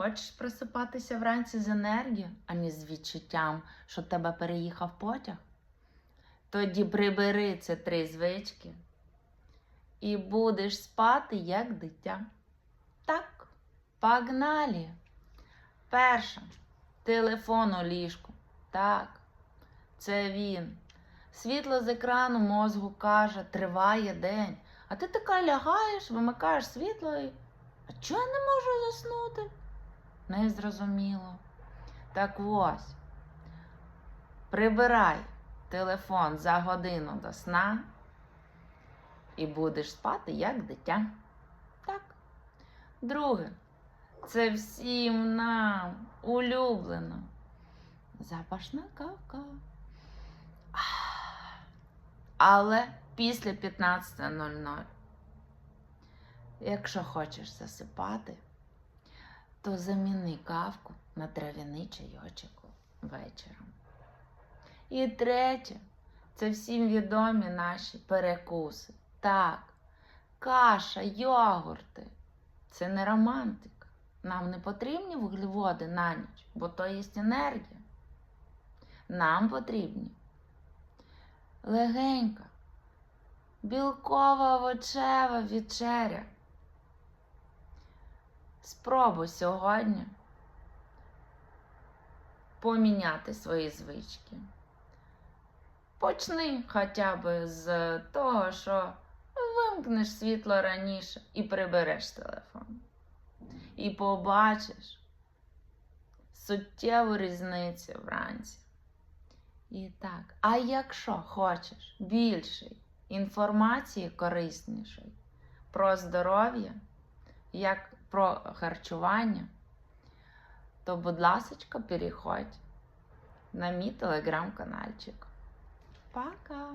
Хочеш просипатися вранці з енергією, а не з відчуттям, що тебе переїхав потяг? Тоді прибери ці три звички і будеш спати як дитя. Так, погнали. Перша. Телефон у ліжку. Так, це він. Світло з екрану мозгу каже, триває день. А ти така лягаєш, вимикаєш світло і. А чого я не можу заснути? Незрозуміло. Так ось. Прибирай телефон за годину до сна і будеш спати як дитя. Так. Друге, це всім нам улюблено. Запашна кавка. Але після 15.00. Якщо хочеш засипати, то заміни кавку на трав'яний чайочок вечором. І третє, це всім відомі наші перекуси. Так, каша, йогурти. Це не романтика. Нам не потрібні вуглеводи на ніч, бо то є енергія. Нам потрібні легенька, білкова овочева вечеря. Спробуй сьогодні поміняти свої звички. Почни хоча б з того, що вимкнеш світло раніше і прибереш телефон. І побачиш суттєву різницю вранці. І так, а якщо хочеш більше інформації кориснішої про здоров'я, як про харчування, то, будь ласка, переходь на мій телеграм-канальчик. Пока!